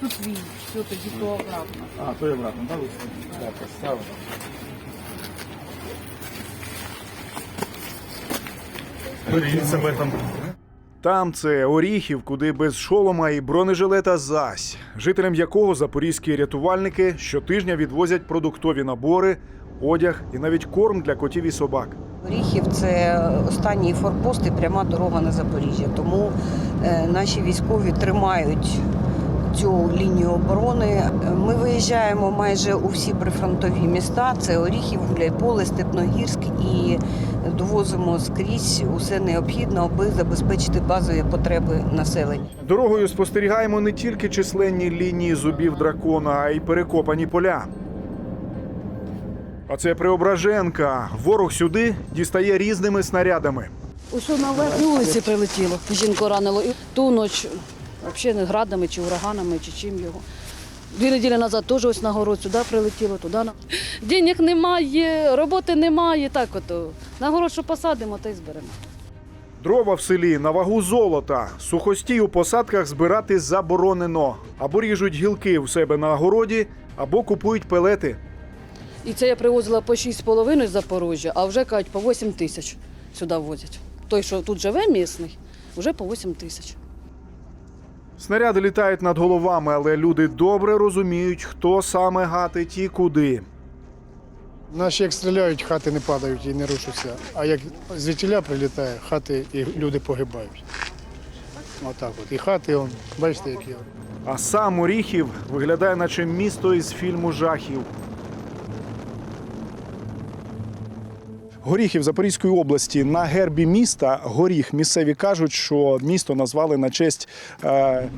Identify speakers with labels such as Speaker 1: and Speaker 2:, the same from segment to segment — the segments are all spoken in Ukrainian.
Speaker 1: тут твій, все тоді то обратно.
Speaker 2: А, то і обратно, так? Так, поставили. Там
Speaker 3: це Оріхів, куди без шолома і бронежилета зась, жителям якого запорізькі рятувальники щотижня відвозять продуктові набори, одяг і навіть корм для котів і собак.
Speaker 4: Оріхів це останній форпост і пряма дорога на Запоріжжя. Тому е, наші військові тримають цю лінію оборони. Ми виїжджаємо майже у всі прифронтові міста. Це Оріхів, Гуляйполе, Степногірськ і довозимо скрізь усе необхідне, аби забезпечити базові потреби населення.
Speaker 3: Дорогою спостерігаємо не тільки численні лінії зубів дракона, а й перекопані поля. А це Преображенка. Ворог сюди дістає різними снарядами.
Speaker 5: Усе на вулиці прилетіло. Жінку ранило. І ту ніч взагалі не градами, чи ураганами, чи чим його. Дві неділі назад теж ось на город сюди прилетіло, туди. Денег немає, роботи немає. Так от на город, що посадимо, то й зберемо.
Speaker 3: Дрова в селі на вагу золота. Сухостій у посадках збирати заборонено. Або ріжуть гілки в себе на городі, або купують пелети.
Speaker 5: І це я привозила по 6,5 з Запоріжжя, а вже кажуть, по 8 тисяч сюди возять. Той, що тут живе місний, вже по 8 тисяч.
Speaker 3: Снаряди літають над головами, але люди добре розуміють, хто саме гатить і куди.
Speaker 6: Наші як стріляють, хати не падають і не рушаться. А як звідтіля прилітає, хати і люди погибають. Отак от. І хати, он, бачите, які.
Speaker 3: А сам Оріхів виглядає, наче місто із фільму жахів. Горіхів Запорізької області на гербі міста горіх. Місцеві кажуть, що місто назвали на честь е,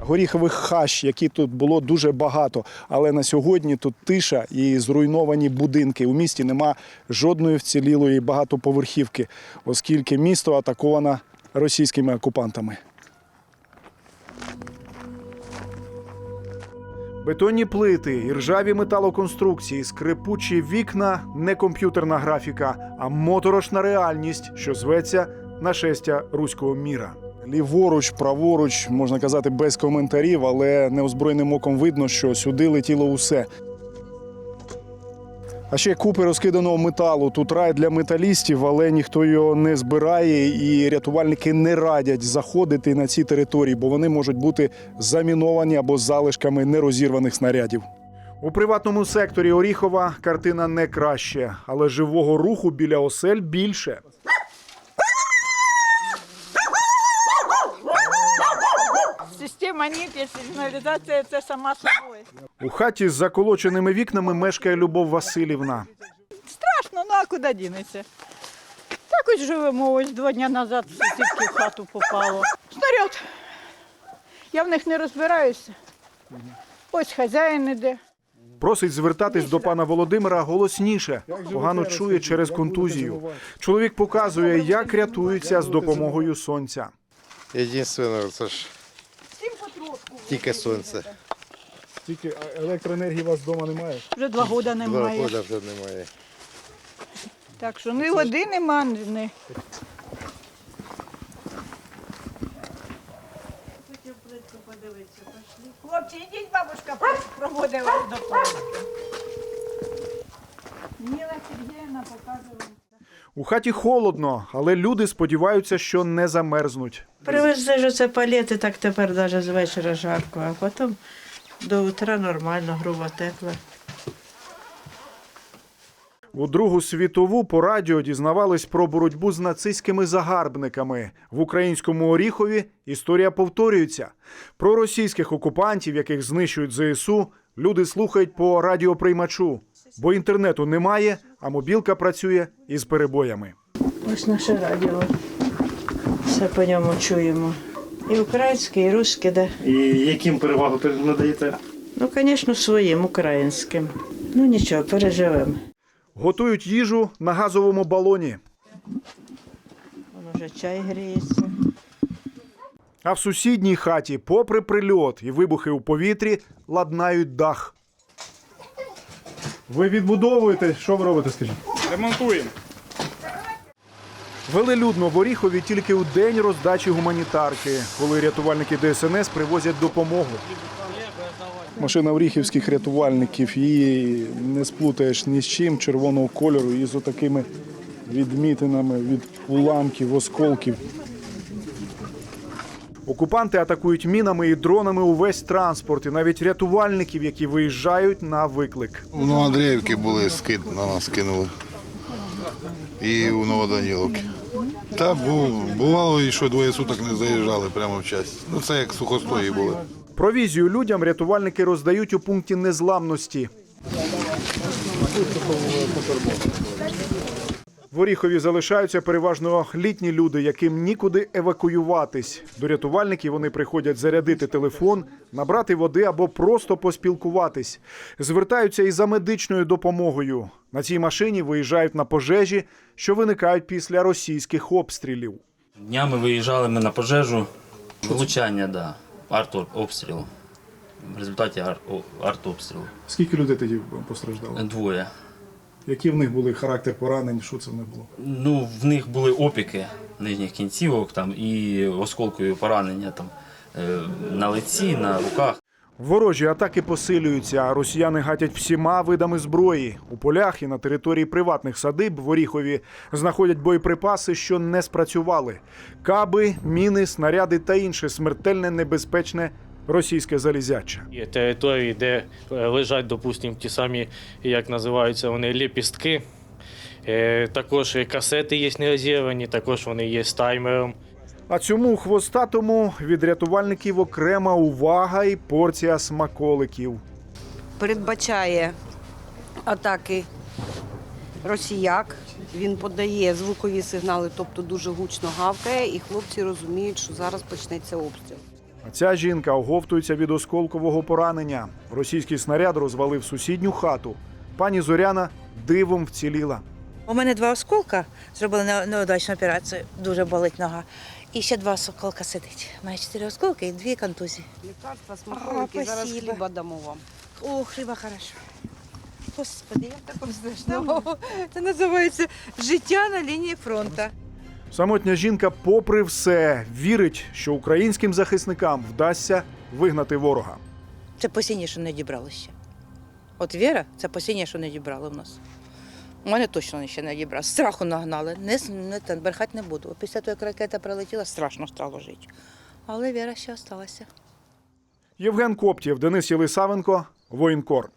Speaker 3: горіхових хащ, які тут було дуже багато. Але на сьогодні тут тиша і зруйновані будинки. У місті нема жодної вцілілої багатоповерхівки, оскільки місто атаковано російськими окупантами. Бетонні плити, і ржаві металоконструкції, скрипучі вікна не комп'ютерна графіка, а моторошна реальність, що зветься нашестя руського міра. Ліворуч, праворуч, можна казати, без коментарів, але неозброєним оком видно, що сюди летіло усе. А ще купи розкиданого металу. Тут рай для металістів, але ніхто його не збирає, і рятувальники не радять заходити на ці території, бо вони можуть бути заміновані або залишками нерозірваних снарядів. У приватному секторі Оріхова картина не краще, але живого руху біля осель більше.
Speaker 7: НІП, сигналізація це сама собою.
Speaker 3: У хаті з заколоченими вікнами мешкає Любов Васильівна.
Speaker 7: Страшно, ну а куди дінеться? Так ось живемо, ось два дні назад в сусідки в хату попало. Снаряд. Я в них не розбираюся. Ось хазяїн іде.
Speaker 3: Просить звертатись до пана Володимира голосніше. Погано чує через контузію. Чоловік показує, як рятуються з допомогою сонця.
Speaker 8: Єдине, це ж тільки сонце.
Speaker 3: Тільки електроенергії у вас вдома немає.
Speaker 7: Вже два роки
Speaker 8: Два
Speaker 7: немає.
Speaker 8: роки вже немає.
Speaker 7: Так що ні води нема, ні. Хлопці, ідіть, бабушка проводить вас до. Ніла Сергіївна показувала.
Speaker 3: У хаті холодно, але люди сподіваються, що не замерзнуть.
Speaker 9: Привезли ж оце палети, так тепер навіть з вечора жарко, а потім до утра нормально, грубо тепло.
Speaker 3: У Другу світову по радіо дізнавались про боротьбу з нацистськими загарбниками. В українському Оріхові історія повторюється. Про російських окупантів, яких знищують ЗСУ, люди слухають по радіоприймачу, бо інтернету немає, а мобілка працює із перебоями.
Speaker 9: Ось наше радіо. Все по ньому чуємо. І українське, і русське, де.
Speaker 2: І яким перевагу надаєте?
Speaker 9: Ну, звісно, своїм українським. Ну нічого, переживемо.
Speaker 3: Готують їжу на газовому балоні.
Speaker 9: Воно вже чай гріється.
Speaker 3: А в сусідній хаті, попри прильот і вибухи у повітрі, ладнають дах. Ви відбудовуєте? Що ви робите, скажіть?
Speaker 2: Ремонтуємо.
Speaker 3: Велелюдно в Оріхові тільки у день роздачі гуманітарки, коли рятувальники ДСНС привозять допомогу. Машина оріхівських рятувальників, її не сплутаєш ні з чим, червоного кольору і з отакими відмітинами від уламків, осколків. Окупанти атакують мінами і дронами увесь транспорт, і навіть рятувальників, які виїжджають на виклик.
Speaker 10: У Новоандріївки були скид, на нас кинули. І у Новоданіловки. Та бувало, і що двоє суток не заїжджали прямо в час. Ну це як сухостої були.
Speaker 3: Провізію людям рятувальники роздають у пункті незламності. В Оріхові залишаються переважно літні люди, яким нікуди евакуюватись. До рятувальників вони приходять зарядити телефон, набрати води або просто поспілкуватись. Звертаються і за медичною допомогою. На цій машині виїжджають на пожежі, що виникають після російських обстрілів.
Speaker 11: Днями виїжджали ми на пожежу. Влучання, да. Артобстріл. В результаті артобстрілу.
Speaker 3: Скільки людей тоді постраждало?
Speaker 11: Двоє.
Speaker 3: Які в них були характер поранень? Що це в них було?
Speaker 11: Ну, в них були опіки нижніх кінцівок там, і осколкові поранення там, е, на лиці, на руках.
Speaker 3: Ворожі атаки посилюються, а росіяни гатять всіма видами зброї. У полях і на території приватних садиб в Оріхові знаходять боєприпаси, що не спрацювали: каби, міни, снаряди та інше смертельне небезпечне російське залізяче.
Speaker 2: Є території, де е, лежать, допустимо, ті самі, як називаються вони, ліпістки. Е, Також касети є нерозірвані, також вони є з таймером.
Speaker 3: А цьому хвостатому від рятувальників окрема увага і порція смаколиків.
Speaker 4: передбачає атаки росіяк. Він подає звукові сигнали, тобто дуже гучно гавкає, і хлопці розуміють, що зараз почнеться обстріл.
Speaker 3: А ця жінка оговтується від осколкового поранення. Російський снаряд розвалив сусідню хату. Пані Зоряна дивом вціліла.
Speaker 1: У мене два осколка, зробили не- неудачну операцію, дуже болить нога. І ще два осколка сидить. Має чотири осколки і дві контузії.
Speaker 4: Лікарства, смаколики, зараз хліба дамо вам.
Speaker 1: О, хліба хорошо. Господи, як такого страшного. Це називається життя на лінії фронту.
Speaker 3: Самотня жінка, попри все, вірить, що українським захисникам вдасться вигнати ворога.
Speaker 1: Це посіння, що не дібрали ще. От Віра, це посіння, що не дібрали в нас. У мене точно ще не дібрали. Страху нагнали. Не, не брехати не буду. Після того, як ракета прилетіла, страшно стало жити. Але Віра ще залишилася.
Speaker 3: Євген Коптєв, Денис Єлисавенко, воєнкор.